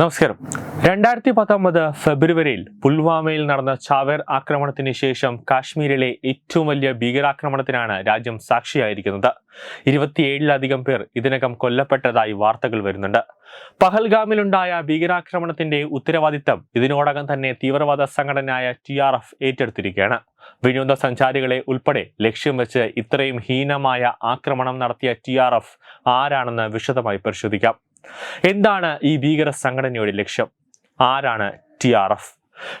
നമസ്കാരം. രണ്ടായിരത്തി പത്തൊമ്പത് ഫെബ്രുവരിയിൽ പുൽവാമയിൽ നടന്ന ചാവേർ ആക്രമണത്തിന് ശേഷം കാശ്മീരിലെ ഏറ്റവും വലിയ ഭീകരാക്രമണത്തിനാണ് രാജ്യം സാക്ഷിയായിരിക്കുന്നത്. ഇരുപത്തിയേഴിലധികം പേർ ഇതിനകം കൊല്ലപ്പെട്ടതായി വാർത്തകൾ വരുന്നുണ്ട്. പഹൽഗാമിലുണ്ടായ ഭീകരാക്രമണത്തിന്റെ ഉത്തരവാദിത്തം ഇതിനോടകം തന്നെ തീവ്രവാദ സംഘടനയായ ടി ആർ എഫ് ഏറ്റെടുത്തിരിക്കുകയാണ്. വിനോദസഞ്ചാരികളെ ഉൾപ്പെടെ ലക്ഷ്യം വെച്ച് ഇത്രയും ഹീനമായ ആക്രമണം നടത്തിയ ടി ആർ എഫ് ആരാണെന്ന് വിശദമായി പരിശോധിക്കാം. എന്താണ് ഈ ഭീകര സംഘടനയുടെ ലക്ഷ്യം? ആരാണ് ടി ആർ എഫ്?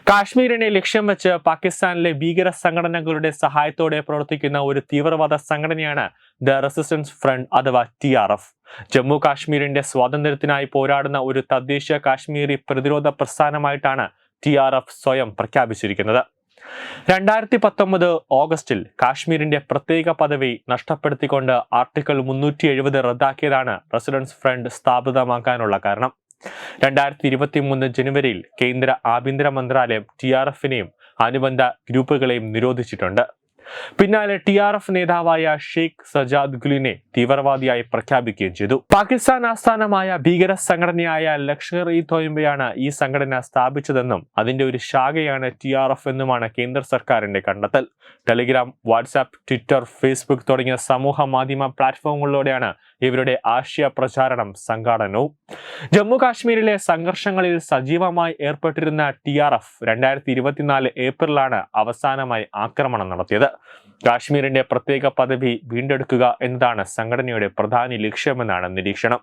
കാശ്മീരിനെ ലക്ഷ്യം വെച്ച് പാകിസ്ഥാനിലെ ഭീകര സംഘടനകളുടെ സഹായത്തോടെ പ്രവർത്തിക്കുന്ന ഒരു തീവ്രവാദ സംഘടനയാണ് ദ റെസിസ്റ്റൻസ് ഫ്രണ്ട് അഥവാ ടി ആർ എഫ്. ജമ്മു കാശ്മീരിന്റെ സ്വാതന്ത്ര്യത്തിനായി പോരാടുന്ന ഒരു തദ്ദേശീയ കാശ്മീരി പ്രതിരോധ പ്രസ്ഥാനമായിട്ടാണ് ടി ആർ എഫ് സ്വയം പ്രഖ്യാപിച്ചിരിക്കുന്നത്. രണ്ടായിരത്തി പത്തൊമ്പത് ഓഗസ്റ്റിൽ കാശ്മീരിന്റെ പ്രത്യേക പദവി നഷ്ടപ്പെടുത്തിക്കൊണ്ട് ആർട്ടിക്കിൾ മുന്നൂറ്റി എഴുപത് റദ്ദാക്കിയതാണ് റെസിഡൻസ് ഫ്രണ്ട് സ്ഥാപിതമാക്കാനുള്ള കാരണം. രണ്ടായിരത്തി ഇരുപത്തി മൂന്ന് ജനുവരിയിൽ കേന്ദ്ര ആഭ്യന്തര മന്ത്രാലയം ടി ആർ എഫിനെയും അനുബന്ധ ഗ്രൂപ്പുകളെയും നിരോധിച്ചിട്ടുണ്ട്. പിന്നാലെ ടി ആർ എഫ് നേതാവായ ഷെയ്ഖ് സജാദ് ഗുലിനെ തീവ്രവാദിയായി പ്രഖ്യാപിക്കുകയും ചെയ്തു. പാകിസ്ഥാൻ ആസ്ഥാനമായ ഭീകര സംഘടനയായ ലഷ്കർ ഇ തോയമ്പയാണ് ഈ സംഘടന സ്ഥാപിച്ചതെന്നും അതിന്റെ ഒരു ശാഖയാണ് ടി ആർ എഫ് എന്നുമാണ് കേന്ദ്ര സർക്കാരിന്റെ കണ്ടെത്തൽ. ടെലിഗ്രാം വാട്സാപ്പ് ട്വിറ്റർ ഫേസ്ബുക്ക് തുടങ്ങിയ സമൂഹ മാധ്യമ പ്ലാറ്റ്ഫോമുകളിലൂടെയാണ് ഇവരുടെ ആശയ പ്രചാരണം സംഘാടനവും. ജമ്മു കാശ്മീരിലെ സംഘർഷങ്ങളിൽ സജീവമായി ഏർപ്പെട്ടിരുന്ന ടി ആർ എഫ് രണ്ടായിരത്തി ഇരുപത്തിനാല് ഏപ്രിലാണ് അവസാനമായി ആക്രമണം നടത്തിയത്. കാശ്മീരിന്റെ പ്രത്യേക പദവി വീണ്ടെടുക്കുക എന്നതാണ് സംഘടനയുടെ പ്രധാന ലക്ഷ്യമെന്നാണ് നിരീക്ഷണം.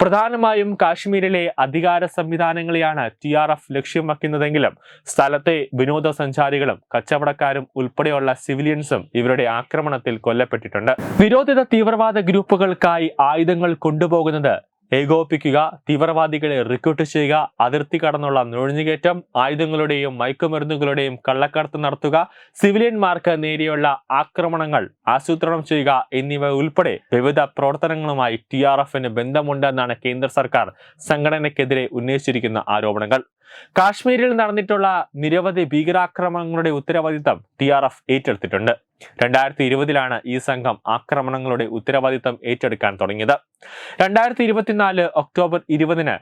പ്രധാനമായും കാശ്മീരിലെ അധികാര സംവിധാനങ്ങളെയാണ് ടി ആർ എഫ് ലക്ഷ്യം വയ്ക്കുന്നതെങ്കിലും സ്ഥലത്തെ വിനോദസഞ്ചാരികളും കച്ചവടക്കാരും ഉൾപ്പെടെയുള്ള സിവിലിയൻസും ഇവരുടെ ആക്രമണത്തിൽ കൊല്ലപ്പെട്ടിട്ടുണ്ട്. വിരോധിത തീവ്രവാദ ഗ്രൂപ്പുകൾക്കായി ആയുധങ്ങൾ കൊണ്ടുപോകുന്നത് ഏകോപിപ്പിക്കുക തീവ്രവാദികളെ റിക്രൂട്ട് ചെയ്യുക അതിർത്തി കടന്നുള്ള നുഴഞ്ഞുകയറ്റം ആയുധങ്ങളുടെയും മയക്കുമരുന്നുകളുടെയും കള്ളക്കടത്ത് നടത്തുക സിവിലിയന്മാർക്ക് നേരെയുള്ള ആക്രമണങ്ങൾ ആസൂത്രണം ചെയ്യുക എന്നിവ ഉൾപ്പെടെ വിവിധ പ്രവർത്തനങ്ങളുമായി ടി ആർ എഫിന് ബന്ധമുണ്ടെന്നാണ് കേന്ദ്ര സർക്കാർ സംഘടനയ്ക്കെതിരെ ഉന്നയിച്ചിരിക്കുന്ന ആരോപണങ്ങൾ. കാശ്മീരിൽ നടന്നിട്ടുള്ള നിരവധി ഭീകരാക്രമണങ്ങളുടെ ഉത്തരവാദിത്തം ടി ആർ എഫ് ഏറ്റെടുത്തിട്ടുണ്ട്. രണ്ടായിരത്തി ഇരുപതിലാണ് ഈ സംഘം ആക്രമണങ്ങളുടെ ഉത്തരവാദിത്തം ഏറ്റെടുക്കാൻ തുടങ്ങിയത്. രണ്ടായിരത്തി ഇരുപത്തിനാല് ഒക്ടോബർ ഇരുപതിന്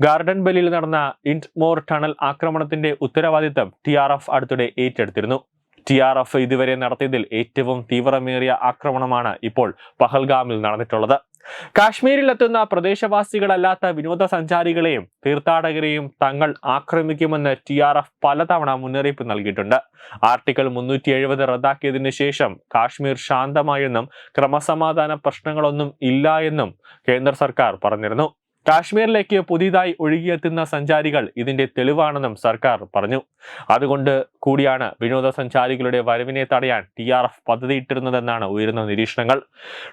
ഗാർഡൻ ബെല്ലിൽ നടന്ന ഇന്റ്മോർ ടണൽ ആക്രമണത്തിന്റെ ഉത്തരവാദിത്തം ടി ആർ എഫ് അടുത്തിടെ ഏറ്റെടുത്തിരുന്നു. ടി ആർ എഫ് ഇതുവരെ നടത്തിയതിൽ ഏറ്റവും തീവ്രമേറിയ ആക്രമണമാണ് ഇപ്പോൾ പഹൽഗാമിൽ നടന്നിട്ടുള്ളത്. കാശ്മീരിലെത്തുന്ന പ്രദേശവാസികളല്ലാത്ത വിനോദസഞ്ചാരികളെയും തീർത്ഥാടകരെയും തങ്ങൾ ആക്രമിക്കുമെന്ന് ടി ആർ എഫ് പലതവണ മുന്നറിയിപ്പ് നൽകിയിട്ടുണ്ട്. ആർട്ടിക്കിൾ മുന്നൂറ്റി എഴുപത് റദ്ദാക്കിയതിനു ശേഷം കാശ്മീർ ശാന്തമായെന്നും ക്രമസമാധാന പ്രശ്നങ്ങളൊന്നും ഇല്ല എന്നും കേന്ദ്ര സർക്കാർ പറഞ്ഞിരുന്നു. കാശ്മീരിലേക്ക് പുതിയതായി ഒഴുകിയെത്തുന്ന സഞ്ചാരികൾ ഇതിന്റെ തെളിവാണെന്നും സർക്കാർ പറഞ്ഞു. അതുകൊണ്ട് കൂടിയാണ് വിനോദസഞ്ചാരികളുടെ വരവിനെ തടയാൻ ടി ആർ എഫ് പദ്ധതിയിട്ടിരുന്നതെന്നാണ് ഉയരുന്ന നിരീക്ഷണങ്ങൾ.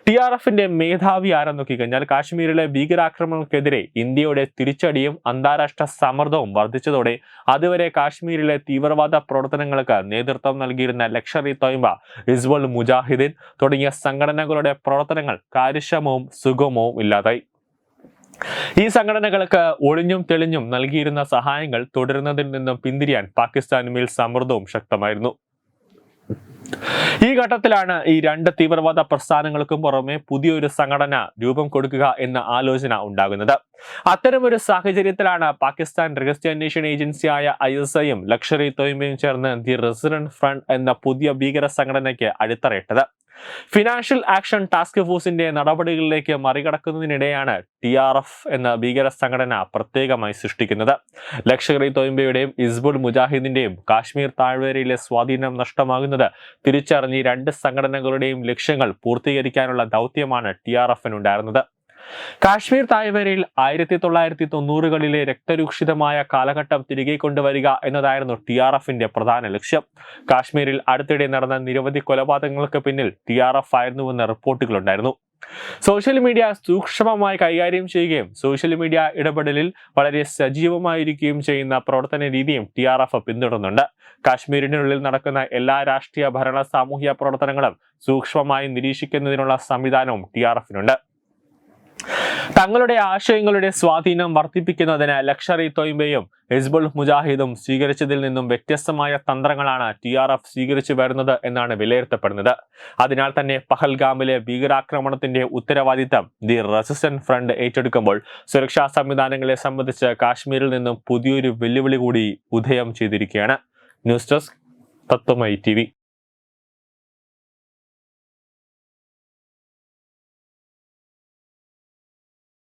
ടി ആർ എഫിന്റെ മേധാവി ആരെന്ന് നോക്കിക്കഴിഞ്ഞാൽ കാശ്മീരിലെ ഭീകരാക്രമണങ്ങൾക്കെതിരെ ഇന്ത്യയുടെ തിരിച്ചടിയും അന്താരാഷ്ട്ര സമ്മർദ്ദവും വർദ്ധിച്ചതോടെ അതുവരെ കാശ്മീരിലെ തീവ്രവാദ പ്രവർത്തനങ്ങൾക്ക് നേതൃത്വം നൽകിയിരുന്ന ലക്ഷറി തൊയ്മ ഹിസ്ബുൾ മുജാഹിദീൻ തുടങ്ങിയ സംഘടനകളുടെ പ്രവർത്തനങ്ങൾ കാര്യക്ഷമവും സുഗമവും ഇല്ലാതായി. ഈ സംഘടനകൾക്ക് ഒളിഞ്ഞും തെളിഞ്ഞും നൽകിയിരുന്ന സഹായങ്ങൾ തുടരുന്നതിൽ നിന്നും പിന്തിരിയാൻ പാകിസ്ഥാന് മേൽ സമ്മർദ്ദവും ശക്തമായിരുന്നു. ഈ ഘട്ടത്തിലാണ് ഈ രണ്ട് തീവ്രവാദ പ്രസ്ഥാനങ്ങൾക്കും പുറമെ പുതിയൊരു സംഘടന രൂപം കൊടുക്കുക എന്ന ആലോചന ഉണ്ടാകുന്നത്. അത്തരമൊരു സാഹചര്യത്തിലാണ് പാകിസ്ഥാൻ രഹസ്യാന്വേഷണ ഏജൻസിയായ ഐ എസ് ഐയും ലക്ഷറി തൊയ്മയും ചേർന്ന് ദി റെസിഡന്റ് ഫ്രണ്ട് എന്ന പുതിയ ഭീകര സംഘടനയ്ക്ക് അടിത്തറയിട്ടത്. ഫിനാൻഷ്യൽ ആക്ഷൻ ടാസ്ക് ഫോഴ്സിന്റെ നടപടികളിലേക്ക് മറികടക്കുന്നതിനിടെയാണ് ടി ആർ എഫ് എന്ന ഭീകര സംഘടന പ്രത്യേകമായി സൃഷ്ടിക്കുന്നത്. ലക്ഷർ ഇ തൊയ്മ്പയുടെയും ഇസ്ബുൾ മുജാഹിദിന്റെയും കാശ്മീർ താഴ്വരയിലെ സ്വാധീനം നഷ്ടമാകുന്നത് തിരിച്ചറിഞ്ഞ് രണ്ട് സംഘടനകളുടെയും ലക്ഷ്യങ്ങൾ പൂർത്തീകരിക്കാനുള്ള ദൗത്യമാണ് ടി ആർ എഫിനുണ്ടായിരുന്നത് കാശ്മീർ താഴ്വരയിൽ ആയിരത്തി തൊള്ളായിരത്തി തൊണ്ണൂറുകളിലെ രക്തരൂക്ഷിതമായ കാലഘട്ടം തിരികെ കൊണ്ടുവരിക എന്നതായിരുന്നു ടി ആർ എഫിന്റെ പ്രധാന ലക്ഷ്യം. കാശ്മീരിൽ അടുത്തിടെ നടന്ന നിരവധി കൊലപാതകങ്ങൾക്ക് പിന്നിൽ ടി ആർ എഫ് ആയിരുന്നുവെന്ന റിപ്പോർട്ടുകളുണ്ടായിരുന്നു. സോഷ്യൽ മീഡിയ സൂക്ഷ്മമായി കൈകാര്യം ചെയ്യുകയും സോഷ്യൽ മീഡിയ ഇടപെടലിൽ വളരെ സജീവമായിരിക്കുകയും ചെയ്യുന്ന പ്രവർത്തന രീതിയും ടി ആർ എഫ് പിന്തുടരുന്നുണ്ട് കാശ്മീരിനുള്ളിൽ നടക്കുന്ന എല്ലാ രാഷ്ട്രീയ ഭരണ സാമൂഹ്യ പ്രവർത്തനങ്ങളും സൂക്ഷ്മമായി നിരീക്ഷിക്കുന്നതിനുള്ള സംവിധാനവും ടി ആർ എഫിനുണ്ട്. തങ്ങളുടെ ആശയങ്ങളുടെ സ്വാധീനം വർദ്ധിപ്പിക്കുന്നതിന് ലക്ഷറി തൊയ്മയും ഹിസ്ബുൾ മുജാഹിദും സ്വീകരിച്ചതിൽ നിന്നും വ്യത്യസ്തമായ തന്ത്രങ്ങളാണ് ടി ആർ എഫ് സ്വീകരിച്ചു വരുന്നത് എന്നാണ് വിലയിരുത്തപ്പെടുന്നത്. അതിനാൽ തന്നെ പഹൽഗാമിലെ ഭീകരാക്രമണത്തിന്റെ ഉത്തരവാദിത്തം ദി റെസിസ്റ്റന്റ് ഫ്രണ്ട് ഏറ്റെടുക്കുമ്പോൾ സുരക്ഷാ സംവിധാനങ്ങളെ സംബന്ധിച്ച് കാശ്മീരിൽ നിന്നും പുതിയൊരു വെല്ലുവിളി കൂടി ഉദയം ചെയ്തിരിക്കുകയാണ്. ന്യൂസ് ഡെസ്ക് തത്വമൈ ടി